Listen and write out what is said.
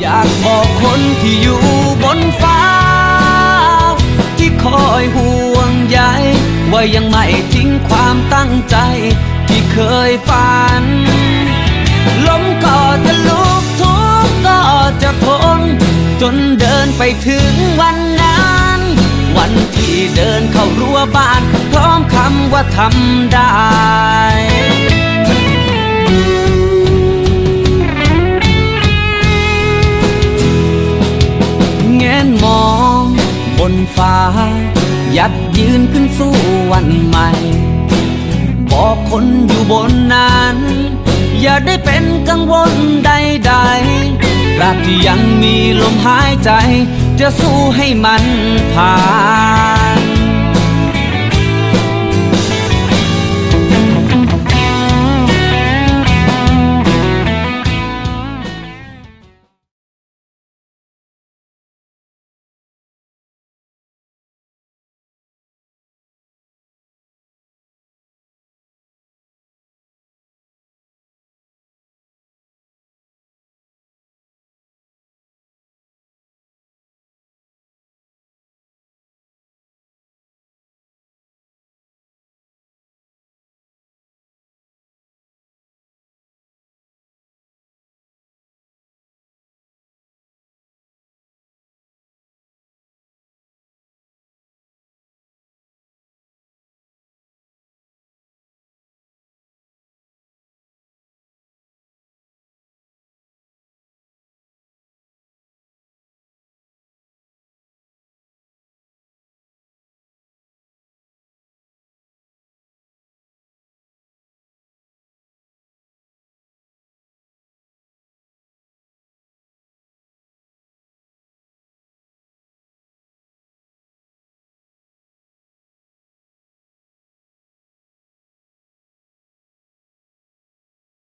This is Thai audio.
อยากบอกคนที่อยู่บนฟ้า ที่คอยห่วงใยว่ายังไม่ทิ้งความตั้งใจ ที่เคยฝัน ล้มก็จะลุกทุกข์ก็จะทนจนเดินไปถึงวันนั้น วันที่เดินเข้ารั้วบ้าน พร้อมคำว่าทำได้ ฟ้า ยัดยืนขึ้นสู้วันใหม่ บอกคนอยู่บนนั้น อย่าได้เป็นกังวลใดๆตราบที่ยังมีลมหายใจ จะสู้ให้มันผ่าน